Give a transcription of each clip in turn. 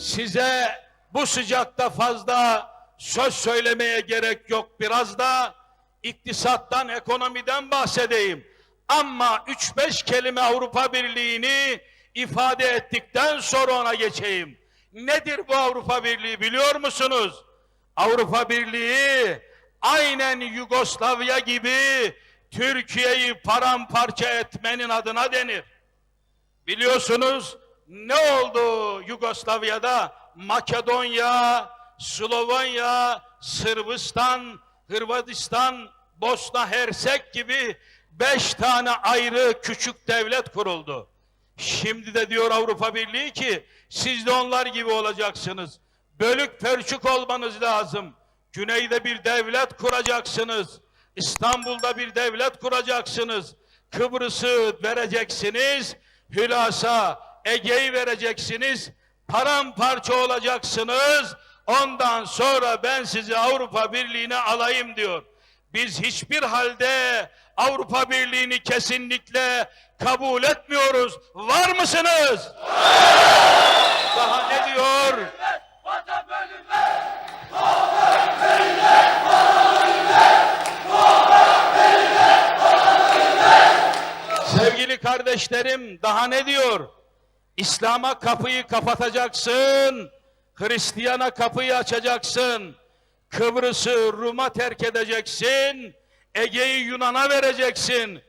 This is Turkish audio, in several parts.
Size bu sıcakta fazla söz söylemeye gerek yok. Biraz da iktisattan, ekonomiden bahsedeyim. Ama 3-5 kelime Avrupa Birliği'ni ifade ettikten sonra ona geçeyim. Nedir bu Avrupa Birliği biliyor musunuz? Avrupa Birliği aynen Yugoslavya gibi Türkiye'yi paramparça etmenin adına denir. Biliyorsunuz ne oldu Yugoslavya'da? Makedonya, Slovenya, Sırbistan, Hırvatistan, Bosna Hersek gibi beş tane ayrı küçük devlet kuruldu. Şimdi de diyor Avrupa Birliği ki siz de onlar gibi olacaksınız. Bölük pörçük olmanız lazım. Güneyde bir devlet kuracaksınız. İstanbul'da bir devlet kuracaksınız. Kıbrıs'ı vereceksiniz. Hülasa Ege'yi vereceksiniz. Paramparça olacaksınız. Ondan sonra ben sizi Avrupa Birliği'ne alayım diyor. Biz hiçbir halde Avrupa Birliği'ni kesinlikle kabul etmiyoruz. Var mısınız? Daha ne diyor? Sevgili kardeşlerim daha ne diyor? İslam'a kapıyı kapatacaksın. Hristiyana kapıyı açacaksın. Kıbrıs'ı Rum'a terk edeceksin. Ege'yi Yunan'a vereceksin.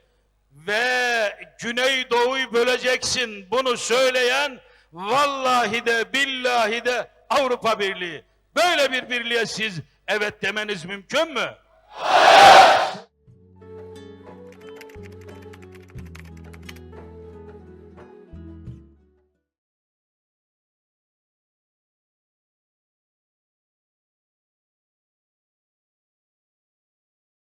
Ve Güneydoğu'yu böleceksin. Bunu söyleyen vallahi de billahi de Avrupa Birliği. Böyle bir birliğe siz evet demeniz mümkün mü?